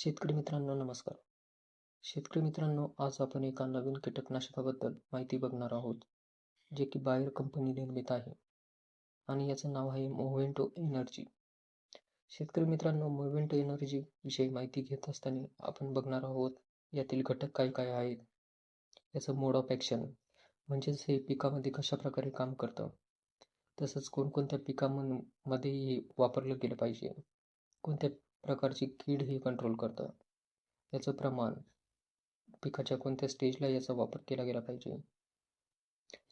शेतकरी मित्रांनो नमस्कार. शेतकरी मित्रांनो आज आपण एका नवीन कीटकनाशकाबद्दल माहिती बघणार आहोत जे की बायर कंपनी निर्मित आहे. आणि याचं नाव आहे मोव्हेंटो एनर्जी. शेतकरी मित्रांनो मोव्हेंटो एनर्जी विषयी माहिती घेत असताना आपण बघणार आहोत यातील घटक काय काय आहेत. याचं मोड ऑफ ॲक्शन म्हणजेच हे पिकामध्ये कशा प्रकारे काम करतं. तसंच कोणकोणत्या पिकांमध्ये हे वापरलं गेलं पाहिजे. कोणत्या प्रकारची कीड हे कंट्रोल करतं. याचं प्रमाण पिकाच्या कोणत्या स्टेजला याचा वापर केला गेला पाहिजे?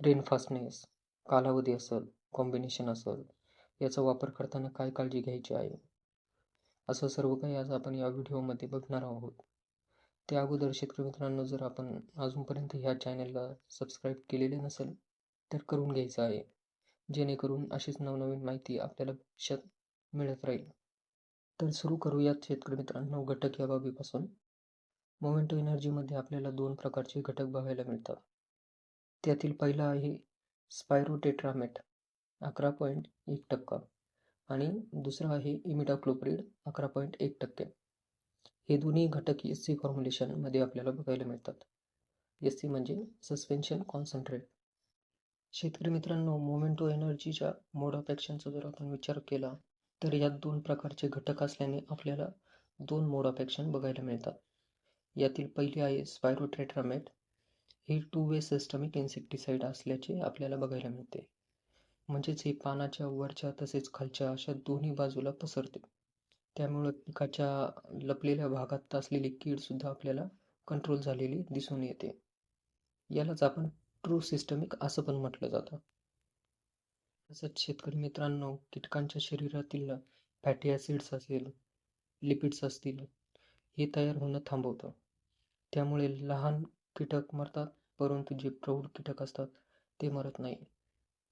रेनफास्टनेस कालावधी असेल कॉम्बिनेशन असेल याचा वापर करताना काय काळजी घ्यायची आहे? असं सर्व काही आज आपण या व्हिडिओमध्ये बघणार आहोत. त्या अगोदर शेतकरी मित्रांनो जर आपण अजूनपर्यंत ह्या चॅनलला सबस्क्राईब केलेले नसेल तर करून घ्यायचं आहे. जेणेकरून अशीच नवनवीन माहिती आपल्याला भविष्यात मिळत राहील. तर सुरू करूयात शेतकरी मित्रांनो घटक या बाबीपासून. मोमेंटो एनर्जीमध्ये आपल्याला दोन प्रकारचे घटक बघायला मिळतात. त्यातील पहिला आहे स्पायरोटेट्रामेट अकरा पॉईंट एक टक्का. आणि दुसरा आहे इमिडाक्लोप्रिड अकरा पॉईंट एक टक्के. हे दोन्ही घटक एस सी फॉर्म्युलेशनमध्ये आपल्याला बघायला मिळतात. एस सी म्हणजे सस्पेन्शन कॉन्सन्ट्रेट शेतकरी मित्रांनो मोमेंटो एनर्जीच्या मोड ऑफ ॲक्शनचा जर आपण विचार केला तर यात दोन प्रकारचे घटक असल्याने आपल्याला दोन मोड ऑफ ॲक्शन बघायला मिळतात. यातील पहिली आहे स्पायरोट्रेट्रामेट ही टू वे सिस्टमिक इन्सेक्टिसाइड असल्याचे आपल्याला बघायला मिळते. म्हणजेच हे पानाच्या वरच्या तसेच खालच्या अशा दोन्ही बाजूला पसरते. त्यामुळे पिकाच्या लपलेल्या भागात असलेली कीडसुद्धा आपल्याला कंट्रोल झालेली दिसून येते. यालाच आपण ट्रू सिस्टमिक असं पण म्हटलं जातं. तसंच शेतकरी मित्रांनो कीटकांच्या शरीरातील फॅटी ॲसिड्स असेल लिपिड्स असतील हे तयार होणं थांबवतं. त्यामुळे लहान कीटक मरतात परंतु जे प्रौढ कीटक असतात ते मरत नाही.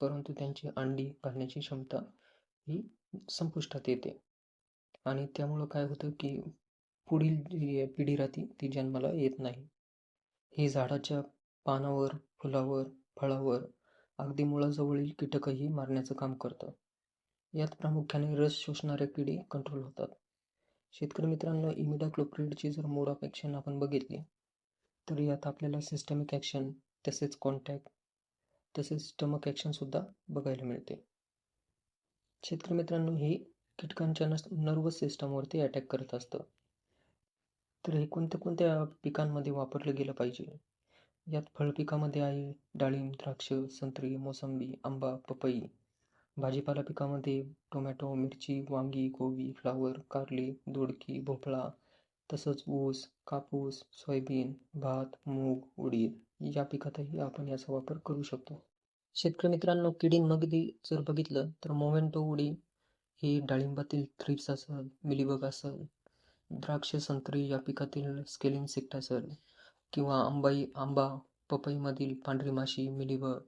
परंतु त्यांची अंडी घालण्याची क्षमता ही संपुष्टात येते. आणि त्यामुळं काय होतं की पुढील जी पिढी राहते ती जन्माला येत नाही. हे झाडाच्या पानावर फुलावर फळावर अगदी मुळाजवळील कीटकही मारण्याचं काम करतं. यात प्रामुख्याने रस शोषणाऱ्या किडी कंट्रोल होतात. शेतकरी मित्रांनो इमिडाक्लोप्रिडची जर मोड ऑफ ॲक्शन आपण बघितली तर यात आपल्याला सिस्टमिक ॲक्शन तसेच कॉन्टॅक्ट तसेच स्टमक ॲक्शनसुद्धा बघायला मिळते. शेतकरी मित्रांनो हे कीटकांच्या नर्वस सिस्टमवरती अटॅक करत असतं. तर हे कोणत्या कोणत्या पिकांमध्ये वापरलं गेलं पाहिजे? यात फळपिकामध्ये आहे डाळिंब द्राक्ष संत्री मोसंबी आंबा पपई. भाजीपाला पिकामध्ये टोमॅटो मिरची वांगी गोबी फ्लावर कारली दोडकी भोपळा तसंच ऊस कापूस सोयाबीन भात मूग उडीद या पिकातही आपण याचा वापर करू शकतो. शेतकरी मित्रांनो किडींमध्ये जर बघितलं तर मोमेंटो उडी ही डाळिंबातील थ्रिप्स असेल मिलीबग असेल द्राक्ष संत्री या पिकातील स्केलिंग सेक्ट असेल. किंवा आंबाई आंबा पपईमधील पांढरी माशी मिलीबग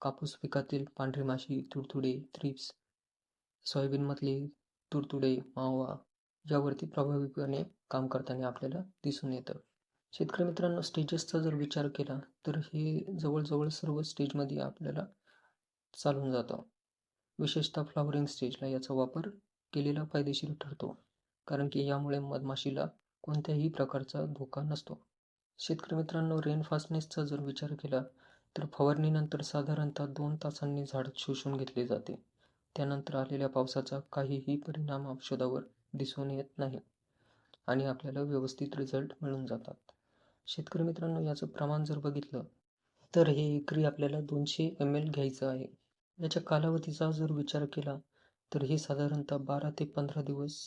कापूस पिकातील पांढरी माशी तुडतुडे थ्रिप्स सोयाबीनमधले तुडतुडे मावा यावरती प्रभावीपणे काम करताना आपल्याला दिसून येतं. शेतकरी मित्रांनो स्टेजेसचा जर विचार केला तर हे जवळजवळ सर्व स्टेजमध्ये आपल्याला चालून जातं. विशेषतः फ्लॉवरिंग स्टेजला याचा वापर केलेला फायदेशीर ठरतो कारण की यामुळे मधमाशीला कोणत्याही प्रकारचा धोका नसतो. शेतकरी मित्रांनो रेन फास्टनेसचा जर विचार केला तर फवारणीनंतर साधारणतः दोन तासांनी झाड शोषून घेतले जाते. त्यानंतर आलेल्या पावसाचा काहीही परिणाम औषधावर दिसून येत नाही आणि आपल्याला व्यवस्थित रिझल्ट मिळून जातात. शेतकरी मित्रांनो याचं प्रमाण जर बघितलं तर हे एकरी आपल्याला दोनशे एम एल घ्यायचं आहे. याच्या कालावधीचा जर विचार केला तर हे साधारणतः बारा ते पंधरा दिवस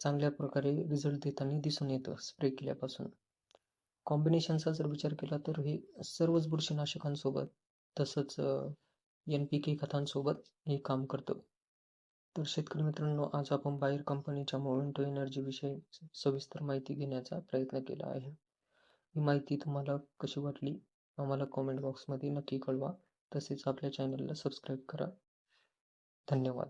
चांगल्या प्रकारे रिझल्ट देताना दिसून येतं स्प्रे केल्यापासून. कॉम्बिनेशनचा जर विचार केला तर हे सर्वच बुरशीनाशकांसोबत तसंच एन पी के खतांसोबत हे काम करतं. तर शेतकरी मित्रांनो आज आपण बाहेर कंपनीच्या मोमेंटो एनर्जीविषयी सविस्तर माहिती घेण्याचा प्रयत्न केला आहे. ही माहिती तुम्हाला कशी वाटली आम्हाला कॉमेंट बॉक्समध्ये नक्की कळवा. तसेच आपल्या चॅनलला सबस्क्राईब करा. धन्यवाद.